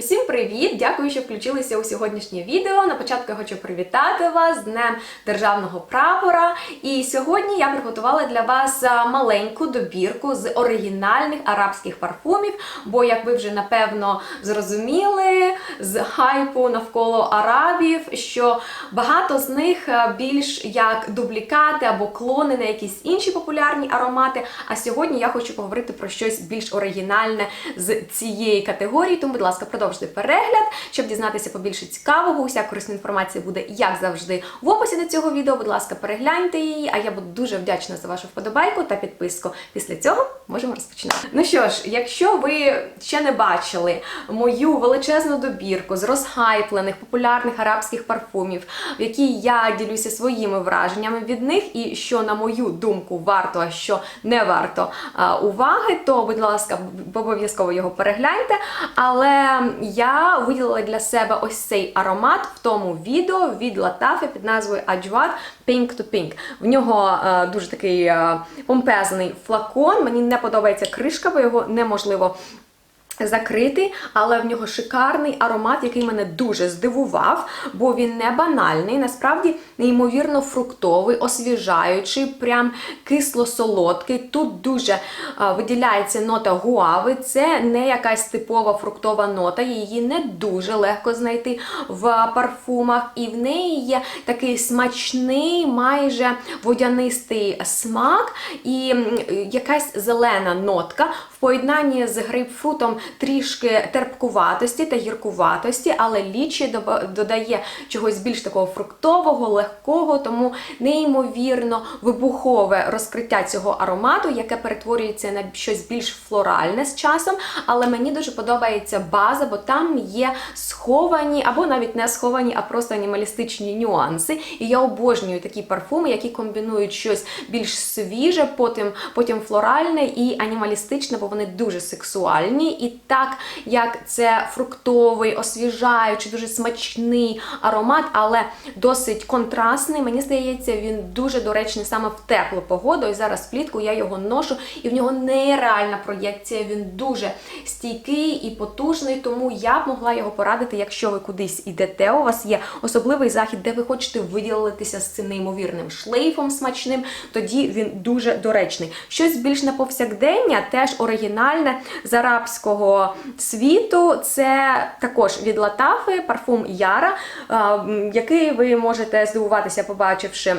Усім привіт! Дякую, що включилися у сьогоднішнє відео. На початку я хочу привітати вас з Днем Державного прапора. І сьогодні я приготувала для вас маленьку добірку з оригінальних арабських парфумів. Бо, як ви вже напевно зрозуміли, з хайпу навколо арабів, що багато з них більш як дублікати або клони на якісь інші популярні аромати. А сьогодні я хочу поговорити про щось більш оригінальне з цієї категорії. Тому, будь ласка, продовжуйте перегляд, щоб дізнатися побільше цікавого. Уся корисна інформація буде, як завжди, в описі до цього відео. Будь ласка, перегляньте її. А я буду дуже вдячна за вашу вподобайку та підписку. Після цього можемо розпочинати. Ну що ж, якщо ви ще не бачили мою величезну добірку з розхайплених популярних арабських парфумів, в якій я ділюся своїми враженнями від них, і що, на мою думку, варто, а що не варто уваги, то, будь ласка, обов'язково його перегляньте. Але я виділила для себе ось цей аромат в тому відео від Латафи під назвою Аджват Pink to Pink. В нього е, дуже такий е, помпезний флакон. Мені не подобається кришка, бо його неможливо. Закритий, але в нього шикарний аромат, який мене дуже здивував, бо він не банальний, насправді неймовірно фруктовий, освіжаючий, прям кисло-солодкий. Тут дуже виділяється нота гуави. Це не якась типова фруктова нота, її не дуже легко знайти в парфумах. І в неї є такий смачний, майже водянистий смак і якась зелена нотка поєднанні з грейпфрутом трішки терпкуватості та гіркуватості, але лічі додає чогось більш такого фруктового, легкого, тому неймовірно вибухове розкриття цього аромату, яке перетворюється на щось більш флоральне з часом. Але мені дуже подобається база, бо там є сховані або навіть не сховані, а просто анімалістичні нюанси. І я обожнюю такі парфуми, які комбінують щось більш свіже, потім, потім флоральне і анімалістичне, бо вони дуже сексуальні. І так як це фруктовий, освіжаючий, дуже смачний аромат, але досить контрастний. Мені здається, він дуже доречний саме в теплу погоду. І зараз влітку я його ношу, і в нього нереальна проєкція. Він дуже стійкий і потужний, тому я б могла його порадити, якщо ви кудись ідете. У вас є особливий захід, де ви хочете виділитися з цим неймовірним шлейфом смачним. Тоді він дуже доречний. Щось більш на повсякдення, теж оригінальне з арабського світу. Це також від Латафи, парфум Яра, який ви можете здивуватися, побачивши.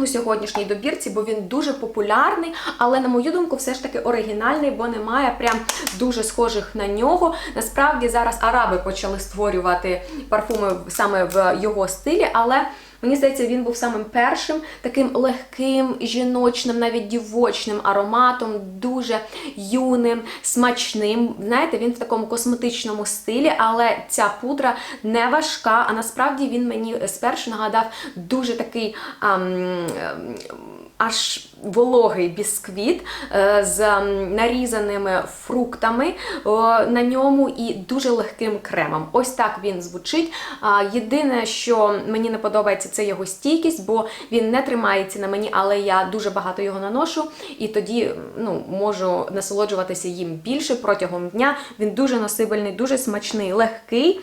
У сьогоднішній добірці, бо він дуже популярний, але на мою думку, все ж таки оригінальний, бо немає прям дуже схожих на нього. Насправді зараз араби почали створювати парфуми саме в його стилі, але Мені здається, він був самим першим таким легким, жіночним, навіть дівочним ароматом, дуже юним, смачним. Знаєте, він в такому косметичному стилі, але ця пудра не важка. А насправді він мені спершу нагадав дуже такий. ам, ем, Аж вологий бісквіт е, з нарізаними фруктами на ньому і дуже легким кремом. Ось так він звучить. Єдине, що мені не подобається, це його стійкість, бо він не тримається на мені, але я дуже багато його наношу, і тоді ну, можу насолоджуватися їм більше протягом дня. Він дуже носибельний, дуже смачний, легкий.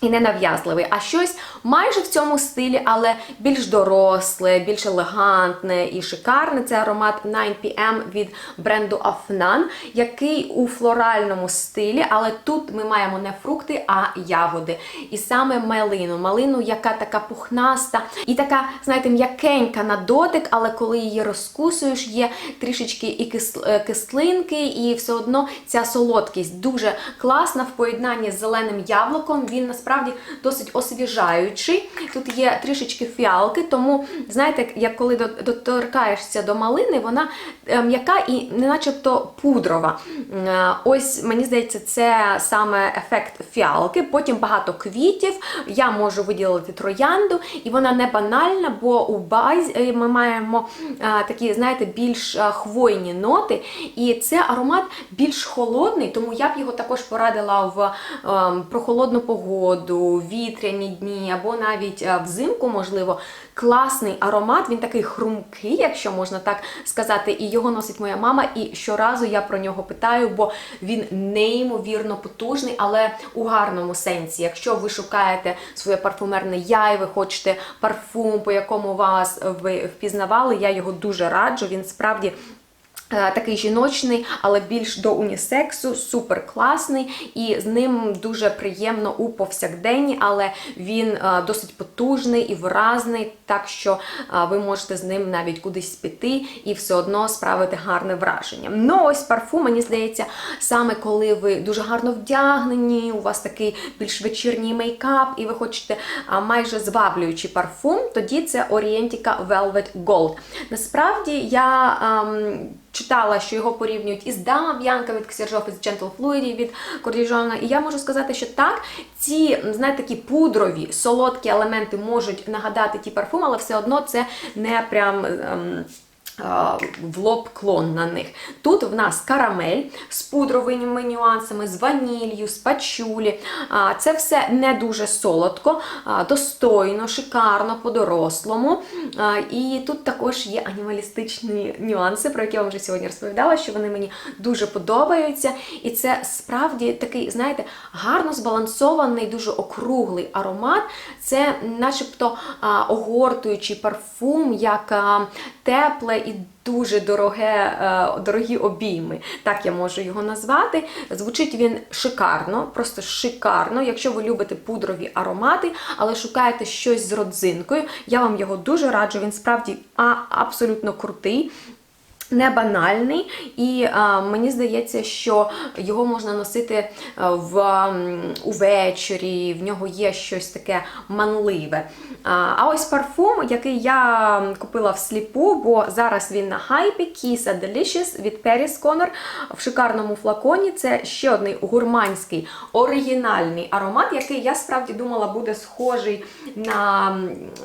І ненав'язливий, а щось майже в цьому стилі, але більш доросле, більш елегантне і шикарне. Це аромат 9PM від бренду Afnan, який у флоральному стилі, але тут ми маємо не фрукти, а ягоди. І саме малину. Малину, яка така пухнаста і така, знаєте, м'якенька на дотик, але коли її розкусуєш, є трішечки і е, кислинки, і все одно ця солодкість дуже класна в поєднанні з зеленим яблуком. Він насправді досить освіжаючий. Тут є трішечки фіалки, тому знаєте, як коли доторкаєшся до малини, вона е, м'яка і не начебто пудрова. Е, Ось мені здається, це саме ефект фіалки. Потім багато квітів. Я можу виділити троянду, і вона не банальна, бо у базі е, ми маємо такі, знаєте, більш хвойні ноти. І це аромат більш холодний, тому я б його також порадила в ем, прохолодну погоду. Погоду, вітряні дні або навіть е, взимку, можливо, класний аромат. Він такий хрумкий, якщо можна так сказати, і його носить моя мама. І щоразу я про нього питаю, бо він неймовірно потужний, але у гарному сенсі. Якщо ви шукаєте своє парфумерне я, і ви хочете парфум, по якому вас ви впізнавали, я його дуже раджу. Він справді. Е, Такий жіночний, але більш до унісексу, супер класний, і з ним дуже приємно у повсякденні, але він е, досить потужний і виразний, так що е, ви можете з ним навіть кудись піти і все одно справити гарне враження. Ну ось парфум, мені здається, саме коли ви дуже гарно вдягнені, у вас такий більш вечірній мейкап, і ви хочете майже зваблюючий парфум, тоді це Orientica Velvet Gold. Насправді я. Читала, що його порівнюють із Дама від Ксержов, із Gentle Fluid від Кордіжона. І я можу сказати, що так, ці, знаєте, такі пудрові, солодкі елементи можуть нагадати ті парфуми, але все одно це не прям. ем, в лоб клон на них. Тут в нас карамель з пудровими нюансами, з ванілью, з пачулі. Це все не дуже солодко, достойно, шикарно, по-дорослому. І тут також є анімалістичні нюанси, про які я вам вже сьогодні розповідала, що вони мені дуже подобаються. І це справді такий, знаєте, гарно збалансований, дуже округлий аромат. Це начебто огортуючий парфум, як тепле і дуже дороге, е, дорогі обійми. Так я можу його назвати. Звучить він шикарно, просто шикарно. Якщо ви любите пудрові аромати, але шукаєте щось з родзинкою, я вам його дуже раджу. Він справді а, абсолютно крутий. Не банальний, і а, мені здається, що його можна носити а, в увечері, в нього є щось таке манливе. А, а ось парфум, який я купила всліпу, бо зараз він на хайпі Kisa Delicious від Paris Connor в шикарному флаконі. Це ще один гурманський оригінальний аромат, який я справді думала буде схожий на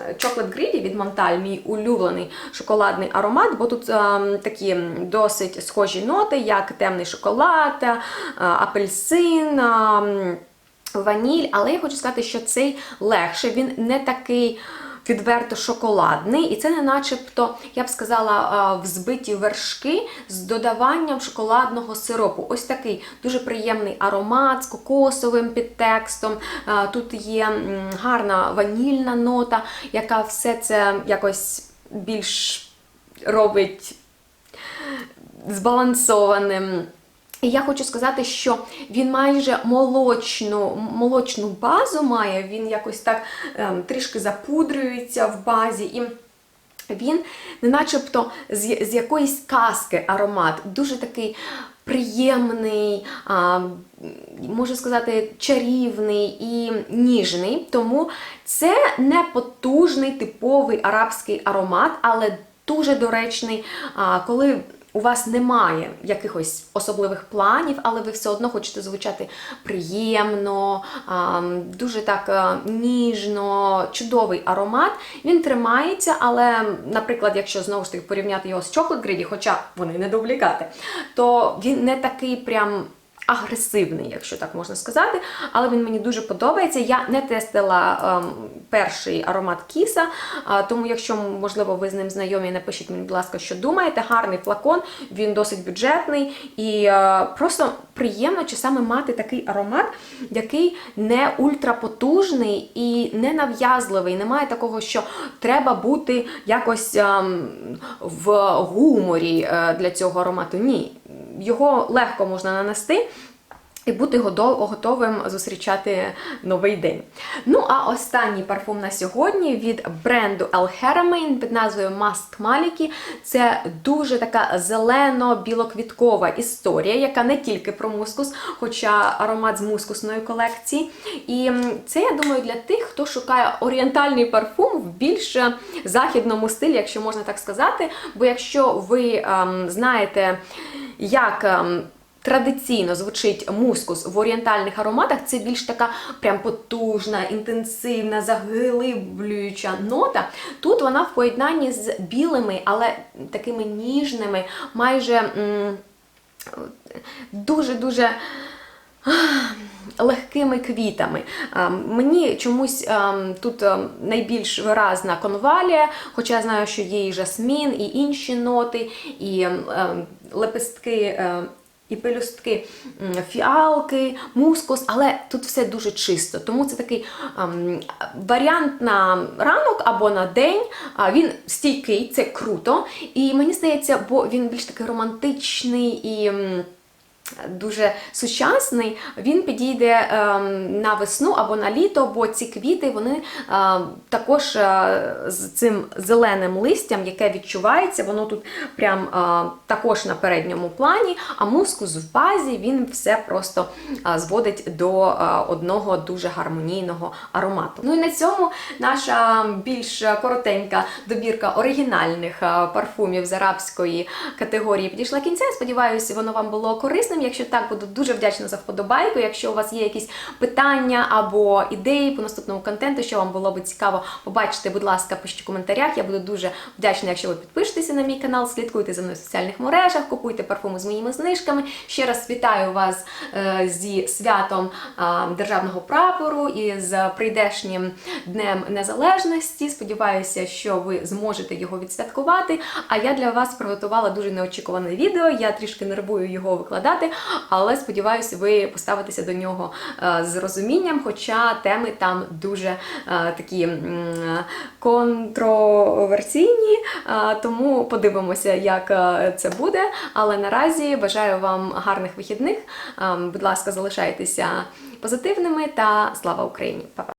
Chocolate Greedy від Монталь, мій улюблений шоколадний аромат, бо тут ем, такі досить схожі ноти, як темний шоколад, е, апельсин. ем, Ваніль, але я хочу сказати, що цей легше, він не такий відверто шоколадний, і це не начебто, я б сказала, е, взбиті вершки з додаванням шоколадного сиропу. Ось такий дуже приємний аромат з кокосовим підтекстом. Е, Тут є гарна ванільна нота, яка все це якось більш робить збалансованим. І я хочу сказати, що він майже молочну, молочну базу має, він якось так ем, трішки запудрюється в базі. І він не начебто з, з якоїсь казки аромат, дуже такий приємний, а, можу сказати, чарівний і ніжний. Тому це не потужний типовий арабський аромат, але дуже доречний, коли у вас немає якихось особливих планів, але ви все одно хочете звучати приємно, дуже так а, ніжно, чудовий аромат. Він тримається, але, наприклад, якщо знову ж таки порівняти його з Chocolate Greedy, хоча вони не дублікати, то він не такий прям. Агресивний, якщо так можна сказати, але він мені дуже подобається. Я не тестила ем, перший аромат кіса, а, тому, якщо, можливо, ви з ним знайомі, напишіть мені, будь ласка, що думаєте. Гарний флакон, він досить бюджетний і е, просто приємно часами мати такий аромат, який не ультрапотужний і не нав'язливий. Немає такого, що треба бути якось ем, в гуморі е, для цього аромату. Ні. Його легко можна нанести. І бути готовим зустрічати новий день. Ну, а останній парфум на сьогодні від бренду El Haramain під назвою Musk Maliki. Це дуже така зелено-білоквіткова історія, яка не тільки про мускус, хоча аромат з мускусної колекції. І це, я думаю, для тих, хто шукає орієнтальний парфум в більш західному стилі, якщо можна так сказати. Бо якщо ви ем, знаєте, як. ем, Традиційно звучить мускус в орієнтальних ароматах, це більш така прям потужна, інтенсивна, заглиблююча нота. Тут вона в поєднанні з білими, але такими ніжними, майже дуже-дуже легкими квітами. Мені чомусь тут найбільш виразна конвалія, хоча я знаю, що є і жасмін, і інші ноти, і лепестки. І пелюстки фіалки, мускус, але тут все дуже чисто. Тому це такий ем, варіант на ранок або на день. Він стійкий, це круто. І мені здається, бо він більш такий романтичний і. Дуже сучасний, він підійде ем, на весну або на літо, бо ці квіти вони е, також е, з цим зеленим листям, яке відчувається, воно тут прям е, також на передньому плані, а мускус в базі він все просто зводить до одного дуже гармонійного аромату. Ну і на цьому наша більш коротенька добірка оригінальних парфумів з арабської категорії підійшла кінця. Сподіваюся, воно вам було корисним. Якщо так, буду дуже вдячна за вподобайку. Якщо у вас є якісь питання або ідеї по наступному контенту, що вам було би цікаво побачити, будь ласка, пишіть у коментарях. Я буду дуже вдячна, якщо ви підпишетеся на мій канал, слідкуйте за мною в соціальних мережах, купуйте парфуми з моїми знижками. Ще раз вітаю вас е, зі святом е, державного прапору і з прийдешнім Днем Незалежності. Сподіваюся, що ви зможете його відсвяткувати. А я для вас приготувала дуже неочікуване відео. Я трішки нервую його викладати, але сподіваюся, ви поставитеся до нього е, з розумінням, хоча теми там дуже е, такі контроверсійні, е, тому подивимося, як це буде. Але наразі бажаю вам гарних вихідних. Е, Будь ласка, залишайтеся позитивними та слава Україні! Па-па!